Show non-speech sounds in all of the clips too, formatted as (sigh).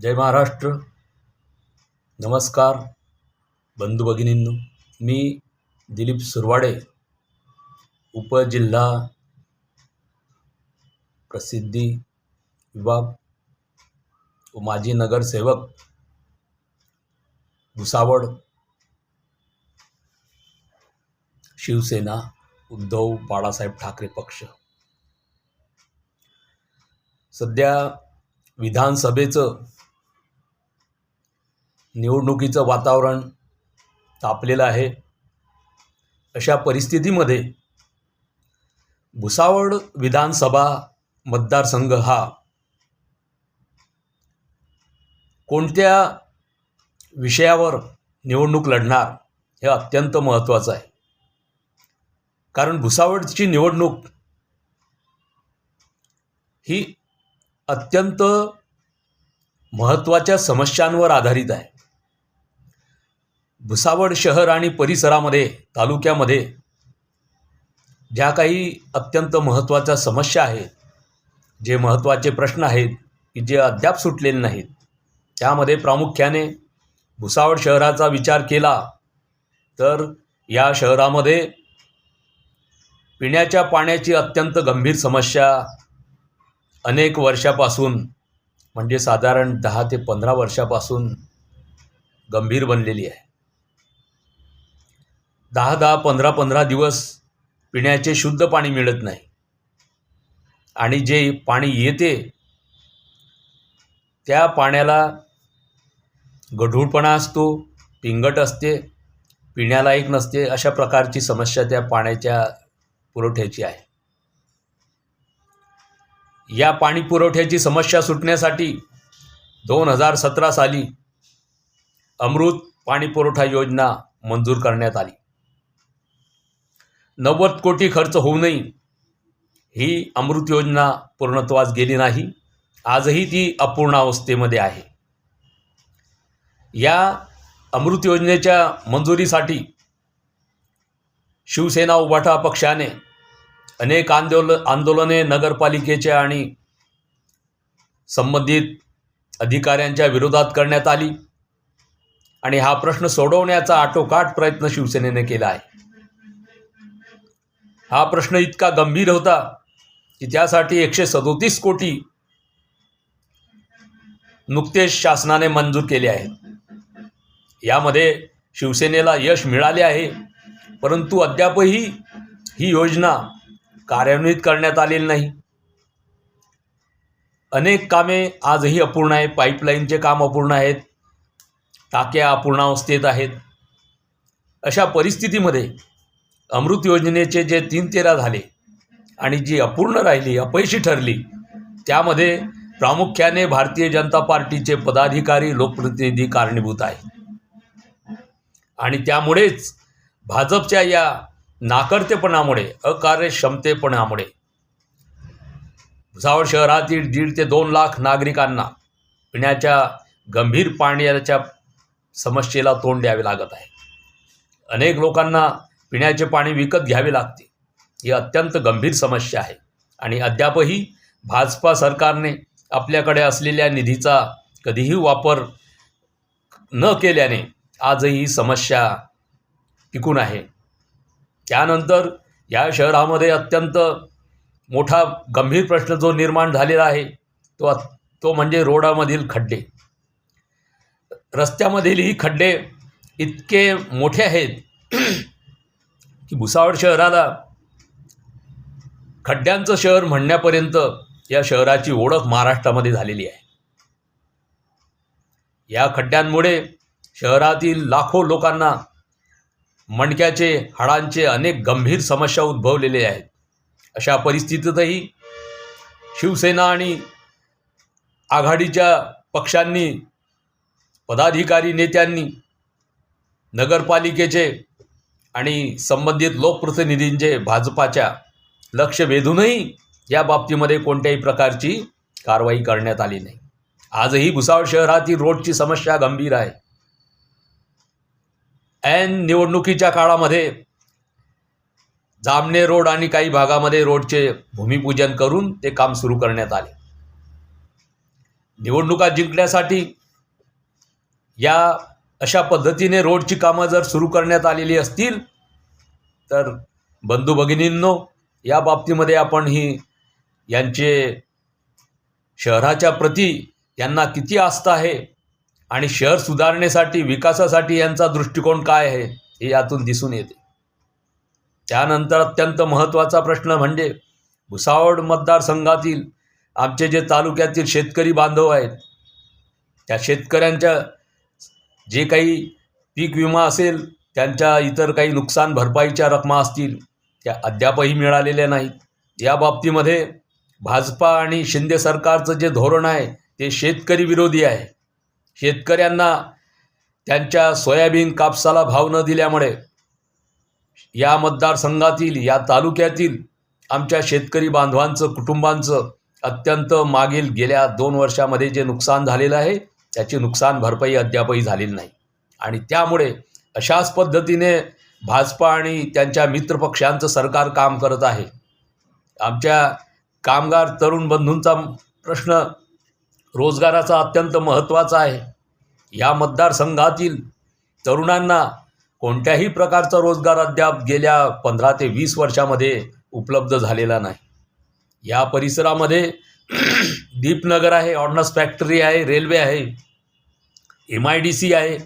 जय महाराष्ट्र. नमस्कार बंधू भगिनींनो. मी दिलीप सुरवाडे उपजिल्हा प्रसिद्धी विभाग व माजी नगरसेवक भुसावळ शिवसेना उद्धव बाळासाहेब ठाकरे पक्ष. सध्या विधानसभेचं निवडणुकीचं वातावरण तापलेलं आहे. अशा परिस्थितीमध्ये भुसावळ विधानसभा मतदारसंघ हा कोणत्या विषयावर निवडणूक लढणार हे अत्यंत महत्त्वाचं आहे. कारण भुसावळची निवडणूक ही अत्यंत महत्त्वाच्या समस्यांवर आधारित आहे. भुसावळ शहर आणि परिसरामध्ये तालुक्यामध्ये ज्या काही अत्यंत महत्त्वाच्या समस्या आहेत जे महत्त्वाचे प्रश्न आहेत की जे अद्याप सुटलेले नाहीत त्यामध्ये प्रामुख्याने भुसावळ शहराचा विचार केला तर या शहरामध्ये पिण्याच्या पाण्याची अत्यंत गंभीर समस्या अनेक वर्षापासून म्हणजे साधारण दहा ते पंधरा वर्षापासून गंभीर बनलेली आहे. दहा दहा पंधरा पंधरा दिवस पिण्याचे शुद्ध पाणी मिळत नाही. आणि जे पाणी येते त्या पाण्याला गढूळपणा असतो पिंगट असते पिण्यालायक नसते अशा प्रकारची समस्या त्या पाण्याच्या पुरवठ्याची आहे. या पाणी पुरवठ्याची समस्या सुटण्यासाठी दोन हजार सतरा साली अमृत पाणी पुरवठा योजना मंजूर करण्यात आली. नव्वद कोटी खर्च होऊनही ही अमृत योजना पूर्णत्वास गेली नाही. आजही ती अपूर्णावस्थेमध्ये आहे. या अमृत योजनेच्या मंजुरीसाठी शिवसेना उभाठा पक्षाने अनेक आंदोल आंदोलने नगरपालिकेच्या आणि संबंधित अधिकाऱ्यांच्या विरोधात करण्यात आली. आणि हा प्रश्न सोडवण्याचा आटोकाट प्रयत्न शिवसेनेने केला आहे. हा प्रश्न इतका गंभीर होता की त्यासाठी एकशे सदोतीस कोटी नुकतेच शासनाने मंजूर केले आहेत. यामध्ये शिवसेनेला यश मिळाले आहे परंतु अद्यापही ही योजना कार्यान्वित करण्यात आलेली नाही. अनेक कामे आजही अपूर्ण आहे पाईपलाईनचे काम अपूर्ण आहेत टाक्या अपूर्णावस्थेत आहेत. अशा परिस्थितीमध्ये अमृत योजनेचे जे तीन तेरा झाले आणि जी अपूर्ण राहिली अपयशी ठरली त्यामध्ये प्रामुख्याने भारतीय जनता पार्टीचे पदाधिकारी लोकप्रतिनिधी कारणीभूत आहेत. आणि त्यामुळेच भाजपच्या या नाकर्तेपणामुळे अकार्यक्षमतेपणामुळे भुसावळ शहरातील दीड ते दोन लाख नागरिकांना पिण्याच्या गंभीर पाण्याच्या समस्येला तोंड द्यावे लागत आहे. अनेक लोकांना पिण्याचे पाणी विकत घ्यावे लागते. ही अत्यंत गंभीर समस्या आहे. आणि अद्यापही भाजपा सरकारने आपल्याकडे असलेल्या निधीचा कधीही वापर न केल्याने आजही ही समस्या टिकून आहे. त्यानंतर या शहरामध्ये अत्यंत मोठा गंभीर प्रश्न जो निर्माण झालेला आहे तो तो म्हणजे रोडामधील खड्डे. रस्त्यामधील ही खड्डे इतके मोठे आहेत की भुसावळ शहराला खड्ड्यांचं शहर म्हणण्यापर्यंत या शहराची ओळख महाराष्ट्रामध्ये झालेली आहे. या खड्ड्यांमुळे शहरातील लाखो लोकांना मणक्याचे हाडांचे अनेक गंभीर समस्या उद्भवलेले आहेत. अशा परिस्थितीतही शिवसेना आणि आघाडीच्या पक्षांनी पदाधिकारी नेत्यांनी नगरपालिकेचे आणि संबंधित लोकप्रतिनिधींचे भाजपाच्या लक्ष वेधूनही या बाबतीमध्ये कोणत्याही प्रकारची कारवाई करण्यात आली नाही. आजही भुसावळ शहरातील रोडची समस्या गंभीर आहे. ऐन निवडणुकीच्या काळामध्ये जामने रोड आणि काही भागामध्ये रोडचे भूमिपूजन करून ते काम सुरू करण्यात आले. निवडणुका जिंकण्यासाठी या अशा पद्धतीने रोडची कामं जर सुरू करण्यात आलेली असतील तर बंधू भगिनींनो या बाबतीमध्ये आपण ही यांचे शहराच्या प्रती यांना किती आस्था आहे आणि शहर सुधारणेसाठी विकासासाठी यांचा दृष्टिकोन काय आहे हे यातून दिसून येते. त्यानंतर अत्यंत महत्त्वाचा प्रश्न म्हणजे भुसावळ मतदारसंघातील आमचे जे तालुक्यातील शेतकरी बांधव आहेत त्या शेतकऱ्यांच्या जे काही पीक विमा असेल त्यांच्या इतर काही नुकसान भरपाईच्या रकमा असतील त्या अद्यापही मिळालेल्या नाहीत. या बाबतीमध्ये भाजपा आणि शिंदे सरकारचं जे धोरण आहे ते शेतकरी विरोधी आहे. शेतकऱ्यांना त्यांच्या सोयाबीन कापसाला भाव न दिल्यामुळे या मतदारसंघातील या तालुक्यातील आमच्या शेतकरी बांधवांचं कुटुंबांचं अत्यंत मागील गेल्या दोन वर्षामध्ये जे नुकसान झालेलं आहे त्याची नुकसान भरपाई अद्यापही झालेली नाही. आणि त्यामुळे अशाच पद्धतीने भाजपा आणि त्यांच्या मित्रपक्षांचं सरकार काम करत आहे. आमच्या कामगार तरुण बंधूंचा प्रश्न रोजगाराचा अत्यंत महत्त्वाचा आहे. या मतदारसंघातील तरुणांना कोणत्याही प्रकारचा रोजगार अद्याप गेल्या पंधरा ते वीस वर्षामध्ये उपलब्ध झालेला नाही. या परिसरामध्ये (clears throat) दीपनगर आहे ऑर्डनन्स फॅक्टरी आहे रेल्वे आहे एम आय डी सी आहे.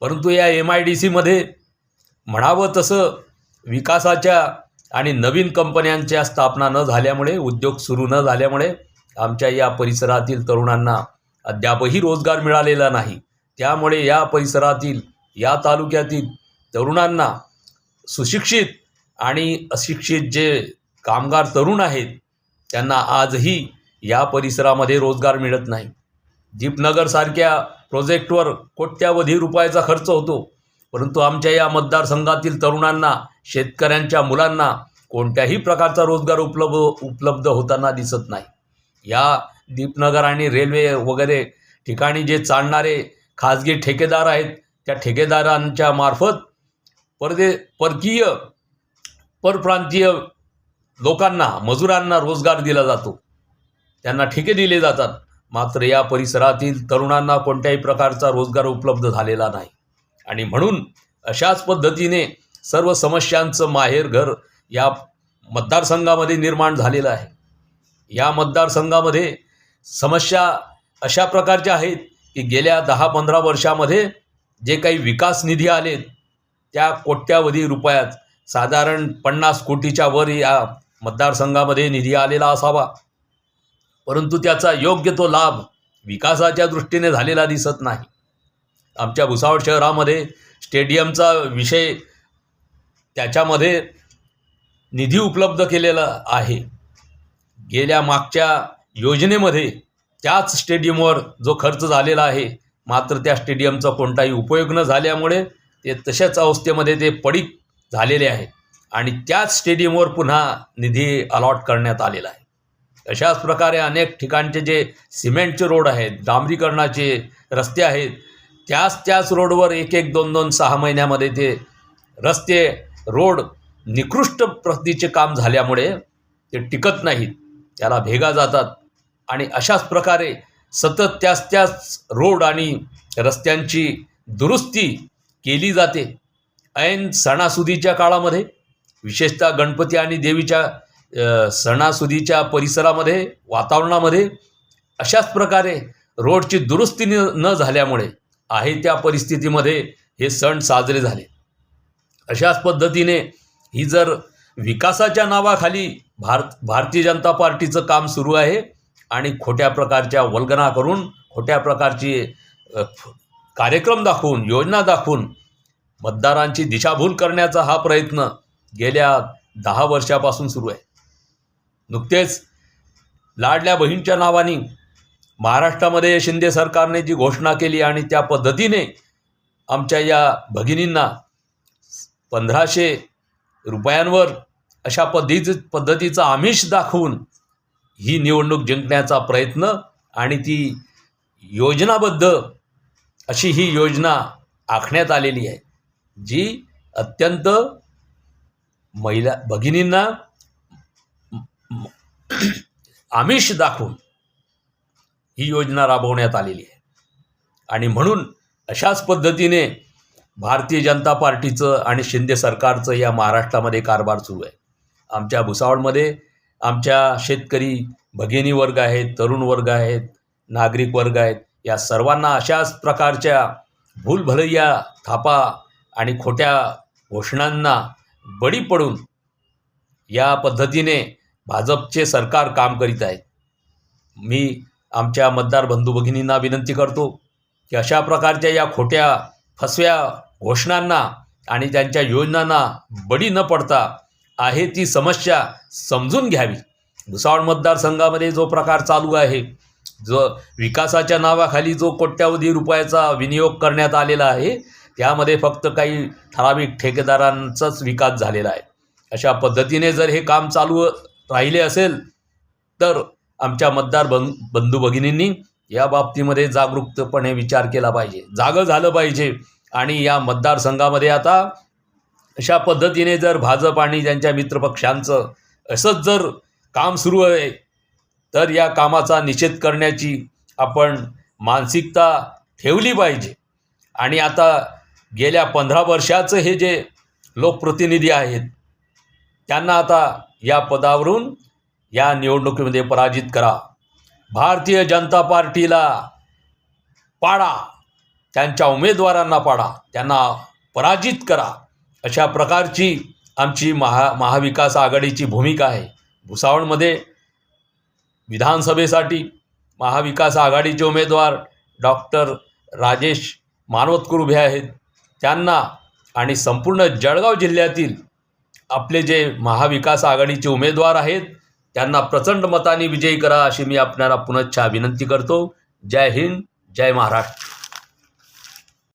परंतु या एम आय डी सीमध्ये म्हणावं तसं विकासाच्या आणि नवीन कंपन्यांच्या स्थापना न झाल्यामुळे उद्योग सुरू न झाल्यामुळे आमच्या या परिसरातील तरुणांना अद्यापही रोजगार मिळालेला नाही. त्यामुळे या परिसरातील या तालुक्यातील तरुणांना सुशिक्षित आणि अशिक्षित जे कामगार तरुण आहेत त्यांना आजही या परिसरामध्ये रोजगार मिळत नाही. दीपनगरसारख्या प्रोजेक्टवर कोट्यावधी रुपयाचा खर्च होतो. परंतु आमच्या या मतदारसंघातील तरुणांना शेतकऱ्यांच्या मुलांना कोणत्याही प्रकारचा रोजगार उपलब्ध उपलब्ध होताना दिसत नाही. या दीपनगर आणि रेल्वे वगैरे ठिकाणी जे चालणारे खाजगी ठेकेदार आहेत त्या ठेकेदारांच्या मार्फत परदे परकीय परप्रांतीय लोकांना मजुरांना रोजगार दिला जातो. त्यांना ठेके दिले जातात. मात्र या परिसरातील तरुणांना कोणत्याही प्रकारचा रोजगार उपलब्ध झालेला नाही. आणि म्हणून अशाच पद्धतीने सर्व समस्यांचं माहेर घर या मतदारसंघामध्ये निर्माण झालेलं आहे. या मतदारसंघामध्ये समस्या अशा प्रकारच्या आहेत की गेल्या दहा पंधरा वर्षामध्ये जे काही विकास निधी आलेत त्या कोट्यावधी रुपयात साधारण पन्नास कोटीच्या वर या मतदारसंघामध्ये निधी आलेला असावा. परंतु त्याचा योग्य तो लाभ विकासाच्या दृष्टीने झालेला दिसत नाही. आमच्या भुसावळ शहरामध्ये स्टेडियमचा विषय त्याच्यामध्ये निधी उपलब्ध केलेला आहे. गेल्या मागच्या योजनेमध्ये त्याच स्टेडियमवर जो खर्च झालेला आहे मात्र त्या स्टेडियमचा कोणताही उपयोग न झाल्यामुळे ते तशाच अवस्थेमध्ये ते पडीक झालेले आहे आणि त्याच स्टेडियमवर पुन्हा निधी अलॉट करण्यात आलेला आहे. अशाच प्रकारे अनेक ठिकाणचे जे सिमेंटचे रोड आहेत डांबरीकरणाचे रस्ते आहेत त्याच त्याच रोडवर एक एक दोन दोन सहा महिन्यामध्ये ते रस्ते रोड निकृष्ट प्रतीचे काम झाल्यामुळे ते टिकत नाहीत. त्याला भेगा जातात. आणि अशाच प्रकारे सतत त्याच त्याच रोड आणि रस्त्यांची दुरुस्ती केली जाते. ऐन सणासुदीच्या काळामध्ये विशेषतः गणपती आणि देवीच्या सणासुदीच्या परिसरामध्ये वातावरणामध्ये अशाच प्रकारे रोडची दुरुस्ती न झाल्यामुळे आहे त्या परिस्थितीमध्ये हे सण साजरे झाले. अशाच पद्धतीने ही जर विकासाच्या नावाखाली भारत भारतीय जनता पार्टीचं काम सुरू आहे आणि खोट्या प्रकारच्या वल्गना करून खोट्या प्रकारची कार्यक्रम दाखवून योजना दाखवून मतदारांची दिशाभूल करण्याचा हा प्रयत्न गेल्या दहा वर्षापासून सुरू आहे. नुकतेच लाडल्या बहीणच्या नावाने महाराष्ट्रामध्ये शिंदे सरकारने जी घोषणा केली आणि त्या पद्धतीने आमच्या या भगिनींना पंधराशे रुपयांवर अशा पद्धती पद्धतीचा आमिष दाखवून ही निवडणूक जिंकण्याचा प्रयत्न आणि ती योजनाबद्ध अशी ही योजना आखण्यात आलेली आहे जी अत्यंत महिला भगिनींना आमिष दाखवून ही योजना राबवण्यात आलेली आहे. आणि म्हणून अशाच पद्धतीने भारतीय जनता पार्टीचं आणि शिंदे सरकारचं या महाराष्ट्रामध्ये कारभार सुरू आहे. आमच्या भुसावळमध्ये आमच्या शेतकरी भगिनी वर्ग आहेत तरुण वर्ग आहेत नागरिक वर्ग आहेत या सर्वांना अशाच प्रकारच्या भूलभलैया थापा आणि खोट्या घोषणांना बळी पडून या पद्धतीने भाजपचे सरकार काम करीत आहे. मी आमच्या मतदार बंधू भगिनींना विनंती करतो की अशा प्रकारच्या या खोट्या फसव्या घोषणांना आणि त्यांच्या योजनांना बळी न पडता आहे ती समस्या समजून घ्यावी. भुसावळ मतदारसंघामध्ये जो प्रकार चालू आहे जो विकासाच्या नावाखाली जो कोट्यावधी रुपयाचा विनियोग करण्यात आलेला आहे त्यामध्ये फक्त काही ठराविक ठेकेदारांचाच विकास झालेला आहे. अशा पद्धतीने जर हे काम चालू राहिले असेल तर आमच्या मतदार बं बंधू भगिनींनी या बाबतीमध्ये जागरूकपणे विचार केला पाहिजे. जागं झालं पाहिजे. आणि या मतदारसंघामध्ये आता अशा पद्धतीने जर भाजप आणि त्यांच्या मित्रपक्षांचं असंच जर काम सुरू आहे तर या कामाचा निषेध करण्याची आपण मानसिकता ठेवली पाहिजे. आणि आता गेल्या पंधरा वर्षाचं हे जे लोकप्रतिनिधी आहेत त्यांना आता या पदावरून या निवडणुकीमध्ये पराजित करा. भारतीय जनता पार्टीला पाडा. त्यांच्या उमेदवारांना पाडा. त्यांना पराजित करा. अशा प्रकारची आमची महा महाविकास आघाडीची भूमिका आहे. भुसावळमध्ये विधानसभेसाठी महाविकास आघाडीचे उमेदवार डॉक्टर राजेश मानवतकर उभे आहेत. त्यांना आणि संपूर्ण जळगाव जिल्ह्यातील आपले जे महाविकास आघाडीचे उमेदवार आहेत त्यांना प्रचंड मताने विजयी करा अशी मी आपल्याला पुनश्च विनंती करतो. जय हिंद जय महाराष्ट्र.